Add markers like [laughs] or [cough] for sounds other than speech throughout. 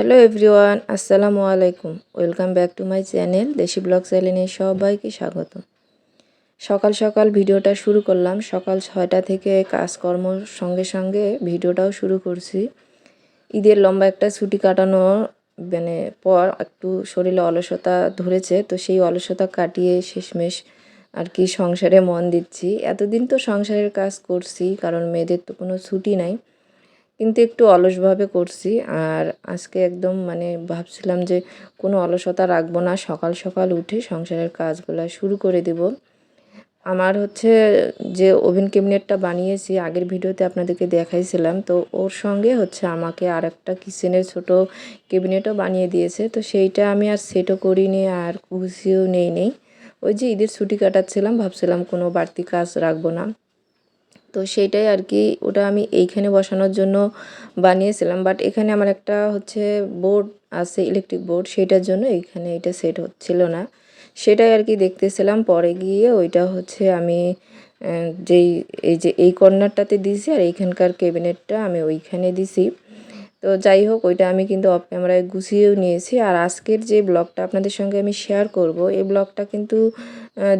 Hello everyone, আসসালামু আলাইকুম। Welcome back to my channel Desi blog চ্যানেলে সবাইকে স্বাগত। সকাল সকাল ভিডিওটা শুরু করলাম। সকাল ছয়টা থেকে কাজকর্ম সঙ্গে সঙ্গে ভিডিওটাও শুরু করছি। ঈদের লম্বা একটা ছুটি কাটানো মানে পর একটু শরীরে অলসতা ধরেছে, তো সেই অলসতা কাটিয়ে শেষমেশ আর কি সংসারে মন দিচ্ছি। এতদিন তো সংসারের কাজ করছি, কারণ মেয়েদের তো কোনো ছুটি নাই। কিন্তু একটু অলসভাবে করছি। আর আজকে একদম মানে ভাবছিলাম যে কোনো অলসতা রাখব না, সকাল সকাল উঠে সংসারের কাজগুলো শুরু করে দেব। আমার হচ্ছে যে ওভেন ক্যাবিনেটটা বানিয়েছি, আগের ভিডিওতে আপনাদেরকে দেখাইছিলাম, তো ওর সঙ্গে হচ্ছে আমাকে আর একটা কিচেনের ছোটো ক্যাবিনেটও বানিয়ে দিয়েছে। তো সেইটা আমি আর সেটও করিনি আর গুছিয়েও নেই নেই। ওই যে ঈদের ছুটি কাটাচ্ছিলাম, ভাবছিলাম কোনো বাড়তি কাজ রাখব না। তো সেইটাই আর কি। ওটা আমি এইখানে বসানোর জন্য বানিয়েছিলাম। বাট এখানে আমার একটা হচ্ছে বোর্ড আছে ইলেকট্রিক বোর্ড সেটার জন্য এখানে এটা সেট হচ্ছিল না। সেটাই আর কি দেখতেছিলাম। পরে গিয়ে ওইটা হচ্ছে আমি যেই, এই যে এই কর্নারটাতে দিয়েছি আর এইখানকার ক্যাবিনেটটা আমি ওইখানে দিছি। তো যাই হোক, ওইটা আমি কিন্তু অফ ক্যামেরায় গুছিয়েও নিয়েছি। আর আজকের যে ব্লগটা আপনাদের সঙ্গে আমি শেয়ার করব, এই ব্লগটা কিন্তু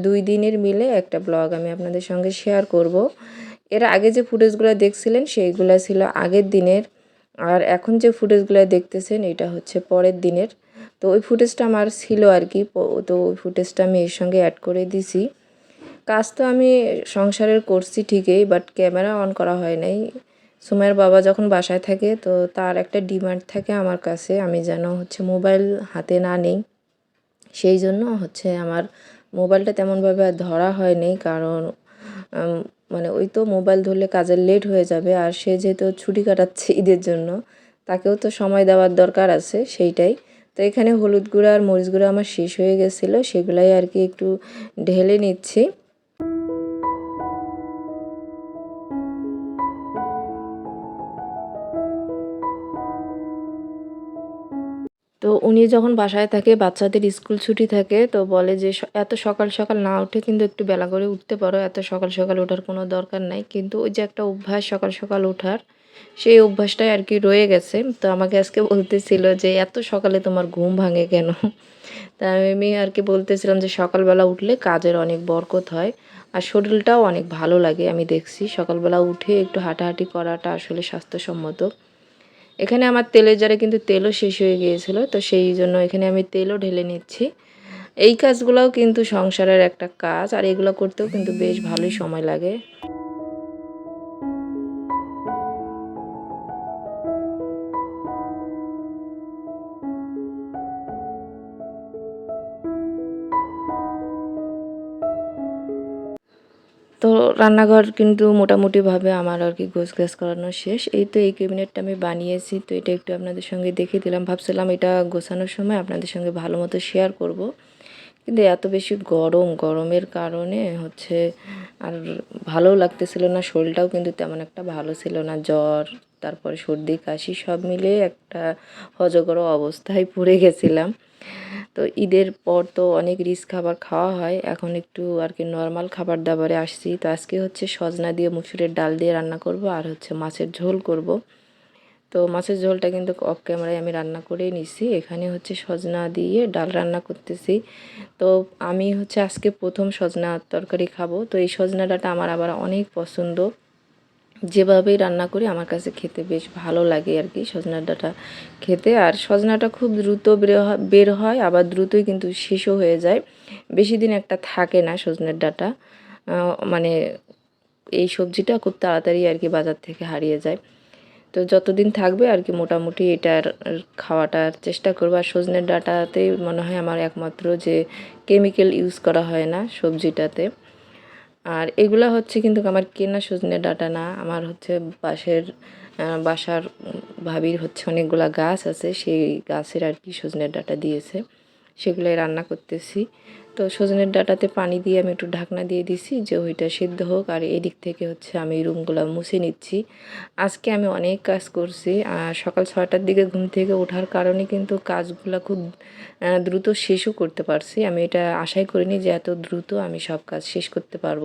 দুই দিনের মিলে একটা ব্লগ আমি আপনাদের সঙ্গে শেয়ার করব। এর আগে যে ফুটেজগুলো দেখছিলেন, সেইগুলো ছিল আগের দিনের। আর এখন যে ফুটেজগুলো দেখতেছেন, এটা হচ্ছে পরের দিনের। তো ওই ফুটেজটা আমার ছিল আর কি তো ওই ফুটেজটা আমি এর সঙ্গে অ্যাড করে দিছি। কাজ তো আমি সংসারের করছি ঠিকই বাট ক্যামেরা অন করা হয় নাই। সুমাইয়ের বাবা যখন বাসায় থাকে, তো তার একটা ডিমান্ড থাকে আমার কাছে, আমি যেন হচ্ছে মোবাইল হাতে না নেই। সেই জন্য হচ্ছে আমার মোবাইলটা তেমনভাবে ধরা হয়নি কারণ মানে ওই তো মোবাইল ধরলে কাজের লেট হয়ে যাবে আর সে যেহেতু ছুটি কাটাচ্ছে [laughs] ঈদের জন্য, তাকেও তো সময় দেওয়ার দরকার আছে সেইটাই। তো এখানে হলুদ গুঁড়ো আর মরিচ গুঁড়ো আমার শেষ হয়ে গেছিল, সেগুলাই আর কি একটু ঢেলে নিচ্ছি। তো উনি যখন বাসায় থাকে, বাচ্চাদের স্কুল ছুটি থাকে, তো বলে যে এত সকাল সকাল না উঠে কিন্তু একটু বেলা করে উঠতে পারো, এত সকাল সকাল ওঠার কোনো দরকার নাই। কিন্তু ওই যে একটা অভ্যাস সকাল সকাল ওঠার, সেই অভ্যাসটাই আর কি রয়ে গেছে। তো আমাকে আজকে বলতেছিল যে, এত সকালে তোমার ঘুম ভাঙে কেন? তা আমি আর কি বলতেছিলাম যে, সকালবেলা উঠলে কাজের অনেক বরকত হয় আর শরীরটাও অনেক ভালো লাগে। আমি দেখছি সকালবেলা উঠে একটু হাঁটাহাঁটি করাটা আসলে স্বাস্থ্যসম্মত। এখানে আমার তেলের জারে কিন্তু তেলও শেষ হয়ে গিয়েছিল, তো সেই জন্য এখানে আমি তেলও ঢেলে নিচ্ছি। এই কাজগুলোও কিন্তু সংসারের একটা কাজ, আর এগুলো করতেও কিন্তু বেশ ভালোই সময় লাগে। রান্নাঘর কিন্তু মোটামুটিভাবে আমার আর কি গোছ গাছ করানো শেষ। এই তো এই ক্যাবিনেটটা আমি বানিয়েছি, তো এটা একটু আপনাদের সঙ্গে দেখে দিলাম। ভাবছিলাম এটা গোছানোর সময় আপনাদের সঙ্গে ভালো মতো শেয়ার করব। কিন্তু এত বেশি গরম, গরমের কারণে হচ্ছে আর ভালো লাগতেছিল না, শরীরটাও কিন্তু তেমন একটা ভালো ছিল না। জ্বর, তারপরে সর্দি, কাশি সব মিলে একটা হজগর অবস্থায় পড়ে গেছিলাম। তো ঈদের পর তো অনেক রিচ খাবার খাওয়া হয়। এখন একটু আর কি নর্মাল খাবার দাবারে আসছি। তো আজকে হচ্ছে সজনা দিয়ে মুসুরের ডাল দিয়ে রান্না করব আর হচ্ছে মাছের ঝোল করব। তো মাছের ঝোলটা কিন্তু অফ ক্যামেরায় আমি রান্না করেই নিছি। এখানে হচ্ছে সজনা দিয়ে ডাল রান্না করতেছি। তো আমি হচ্ছে আজকে প্রথম সজনা তরকারি খাব। তো এই সজনা ডালটা আমার আবার অনেক পছন্দ। যেভাবেই রান্না করি, আমার কাছে খেতে বেশ ভালো লাগে আর কি সজনার ডাঁটা খেতে। আর সজনাটা খুব দ্রুত বের হয়, আবার দ্রুতই কিন্তু শেষও হয়ে যায়। বেশি দিন একটা থাকে না সজনের ডাঁটা। মানে এই সবজিটা খুব তাড়াতাড়ি আর কি বাজার থেকে হারিয়ে যায়। তো যতদিন থাকবে আর কি মোটামুটি এটার খাওয়াটার চেষ্টা করব। আর সজনের ডাটাতেই মনে হয় আমার একমাত্র যে কেমিক্যাল ইউজ করা হয় না সবজিটাতে। আর এগুলা হচ্ছে কিন্তু আমার কেনা সজনে ডাটা না। আমার হচ্ছে পাশের বাসার ভাবির হচ্ছে অনেকগুলা গাছ আছে, সেই গাছের আর কি সজনে ডাটা দিয়েছে। সেগুলোই রান্না করতেছি। তো সজনের ডাটাতে পানি দিয়ে আমি একটু ঢাকনা দিয়ে দিছি যে ওইটা সিদ্ধ হোক, আর এদিক থেকে হচ্ছে আমি রুমগুলো মুছে নিচ্ছি। আজকে আমি অনেক কাজ করছি, আর সকাল ছয়টার দিকে ঘুম থেকে ওঠার কারণে কিন্তু কাজগুলো খুব দ্রুত শেষও করতে পারছি। আমি এটা আশাই করিনি যে এত দ্রুত আমি সব কাজ শেষ করতে পারব।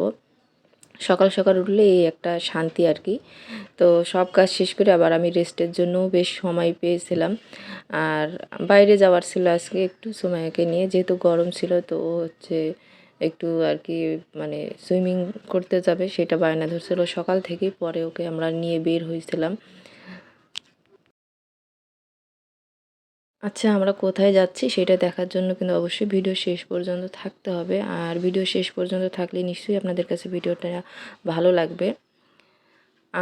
সকাল সকাল উঠলে এই একটা শান্তি আর কি। তো সব কাজ শেষ করে আবার আমি রেস্টের জন্যও বেশ সময় পেয়েছিলাম। আর বাইরে যাওয়ার ছিল আজকে একটু সময়কে নিয়ে, যেহেতু গরম ছিল তো ও হচ্ছে একটু আর কি মানে সুইমিং করতে যাবে, সেটা বায়না ধরছিল। সকাল থেকেই পরে ওকে আমরা নিয়ে বের হয়েছিলাম। আচ্ছা আমরা কোথায় যাচ্ছি সেটা দেখার জন্য কিন্তু অবশ্যই ভিডিও শেষ পর্যন্ত থাকতে হবে। আর ভিডিও শেষ পর্যন্ত থাকলে নিশ্চয়ই আপনাদের কাছে ভিডিওটা ভালো লাগবে।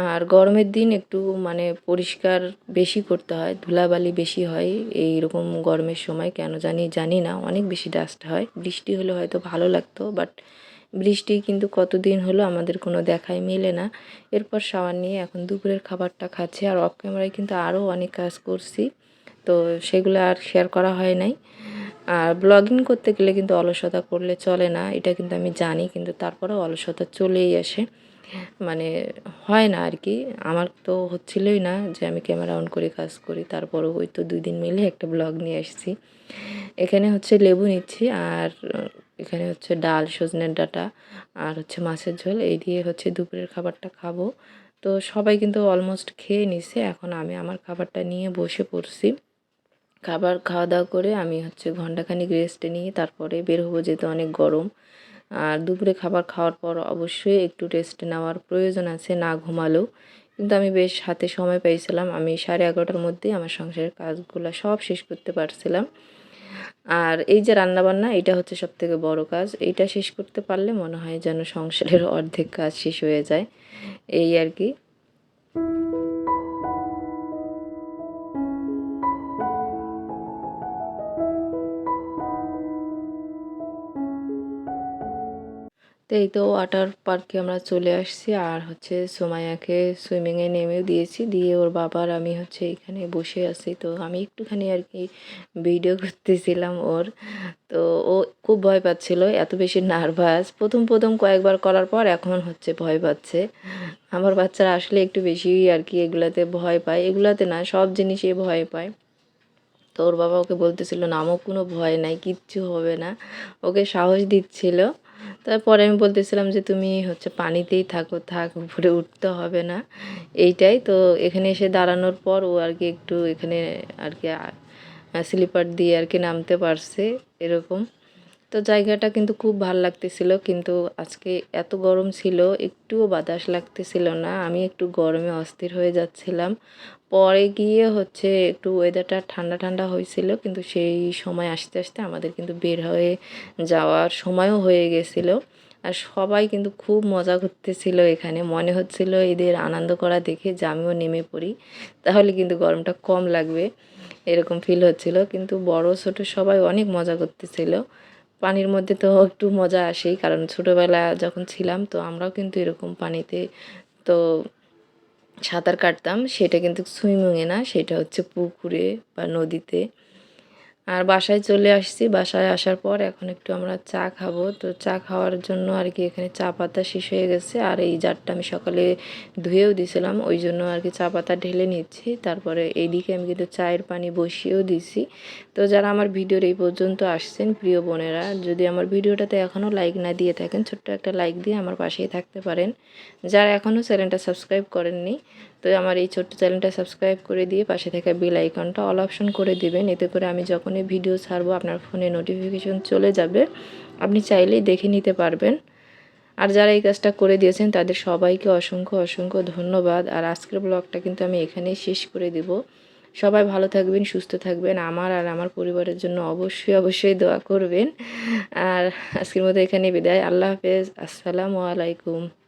আর গরমের দিন একটু মানে পরিষ্কার বেশি করতে হয়, ধুলাবালি বেশি হয় এই রকম গরমের সময়, কেন জানি জানি না, অনেক বেশি ডাস্ট হয়। বৃষ্টি হলে হয়তো ভালো লাগতো বাট বৃষ্টি কিন্তু কতদিন হলো আমাদের কোনো দেখাই মেলে না। এরপর সাবান নিয়ে এখন দুপুরের খাবারটা খাচ্ছি আর অফ ক্যামেরায় কিন্তু আরও অনেক কাজ করছি, তো সেগুলো আর শেয়ার করা হয় নাই। আর ব্লগিং করতে গেলে কিন্তু অলসতা করলে চলে না, এটা কিন্তু আমি জানি, কিন্তু তারপরেও অলসতা চলেই আসে। মানে হয় না আর কি আমার তো হচ্ছিলই না যে আমি ক্যামেরা অন করে কাজ করি। তারপরও ওই তো দুই দিন মিলে একটা ব্লগ নিয়ে আসছি। এখানে হচ্ছে লেবু নিচ্ছি আর এখানে হচ্ছে ডাল, সজনের ডাটা আর হচ্ছে মাছের ঝোল। এই দিয়ে হচ্ছে দুপুরের খাবারটা খাব। তো সবাই কিন্তু অলমোস্ট খেয়ে নিছে। এখন আমি আমার খাবারটা নিয়ে বসে পড়ছি। খাবার খাওয়া দাওয়া করে আমি হচ্ছে ঘন্টাখানিক রেস্টে নিয়ে তারপরে বের হব যেহেতু অনেক গরম। আর দুপুরে খাবার খাওয়ার পর অবশ্যই একটু রেস্ট নেওয়ার প্রয়োজন আছে, না ঘুমালেও। কিন্তু আমি বেশ হাতে সময় পেয়েছিলাম আমি সাড়ে এগারোটার মধ্যেই আমার সংসারের কাজগুলো সব শেষ করতে পারছিলাম। আর এই যে রান্নাবান্না, এটা হচ্ছে সব থেকে বড় কাজ। এইটা শেষ করতে পারলে মনে হয় যেন সংসারের অর্ধেক কাজ শেষ হয়ে যায়। এই আর কি। এই তো ওয়াটার পার্কে আমরা চলে আসছি আর হচ্ছে সোমায়াকে সুইমিংয়ে নেমেও দিয়েছি। দিয়ে ওর বাবার আমি হচ্ছে এখানে বসে আছি। তো আমি একটুখানি আর কি ভিডিও করতেছিলাম ওর। তো ও খুব ভয় পাচ্ছিল, এত বেশি নার্ভাস প্রথম প্রথম কয়েকবার করার পর এখন হচ্ছে ভয় পাচ্ছে। আমার বাচ্চারা আসলে একটু বেশি আর কি এগুলাতে ভয় পায়। এগুলাতে না, সব জিনিসে ভয় পায়। তো ওর বাবা ওকে বলতেছিল, না, আমার কোনো ভয় নাই, কিচ্ছু হবে না। ওকে সাহস দিচ্ছিল। তারপরে আমি বলতেছিলাম যে তুমি হচ্ছে পানিতেই থাকো, থাক, উপরে উঠতে হবে না। এইটাই তো এখানে এসে দাঁড়ানোর পর ও আর কি একটু এখানে আর কি স্লিপার দিয়ে আর কি নামতে পারছে, এরকম। তো জায়গাটা কিন্তু খুব ভালো লাগতেছিল, কিন্তু আজকে এত গরম ছিল, একটুও বাতাস লাগতেছিল না। আমি একটু গরমে অস্থির হয়ে যাচ্ছিলাম। পরে গিয়ে হচ্ছে একটু ওয়েদারটা ঠান্ডা ঠান্ডা হয়েছিল, কিন্তু সেই সময় আসতে আসতে আমাদের কিন্তু বের হয়ে যাওয়ার সময়ও হয়ে গেছিল। আর সবাই কিন্তু খুব মজা করতেছিল এখানে। মনে হচ্ছিল এদের আনন্দ করা দেখে যে আমিও নেমে পড়ি, তাহলে কিন্তু গরমটা কম লাগবে, এরকম ফিল হচ্ছিল। কিন্তু বড় ছোট সবাই অনেক মজা করতেছিল। পানির মধ্যে তো একটু মজা আসেই, কারণ ছোটোবেলা যখন ছিলাম তো আমরাও কিন্তু এরকম পানিতে তো সাঁতার কাটতাম। সেটা কিন্তু সুইমিংয়ে না, সেটা হচ্ছে পুকুরে বা নদীতে। আর বাসায় চলে আসছি। বাসায় আসার পর এখন একটু আমরা চা খাব। তো চা খাওয়ার জন্য আর কি এখানে চা পাতা শেষ হয়ে গেছে। আর এই জারটা আমি সকালে ধুয়েও দিছিলাম। ওই জন্য আর কি চা পাতা ঢেলে নিচ্ছি। তারপরে এইদিকে আমি কিন্তু চায়ের পানি বসিয়েও দিছি। তো যারা আমার ভিডিওর এই পর্যন্ত আসছেন, প্রিয় বোনেরা, যদি আমার ভিডিওটাতে এখনও লাইক না দিয়ে থাকেন, ছোট্ট একটা লাইক দিয়ে আমার পাশেই থাকতে পারেন। যারা এখনও চ্যানেলটা সাবস্ক্রাইব করেননি তো আমার এই ছোট্ট চ্যানেলটা সাবস্ক্রাইব করে দিয়ে পাশে থাকা বেল আইকনটা অল অপশন করে দিবেন। এতে করে আমি যখনই ভিডিও ছাড়বো আপনার ফোনে নোটিফিকেশন চলে যাবে। আপনি চাইলেই দেখে নিতে পারবেন। আর যারা এই কাজটা করে দিয়েছেন, তাদের সবাইকে অসংখ্য অসংখ্য ধন্যবাদ। আর আজকের ব্লগটা কিন্তু আমি এখানেই শেষ করে দিব। সবাই ভালো থাকবেন, সুস্থ থাকবেন। আমার আর আমার পরিবারের জন্য অবশ্যই অবশ্যই দোয়া করবেন। আর আজকের মতো এখানে বিদায়। আল্লাহ হাফেজ। আসসালামু আলাইকুম।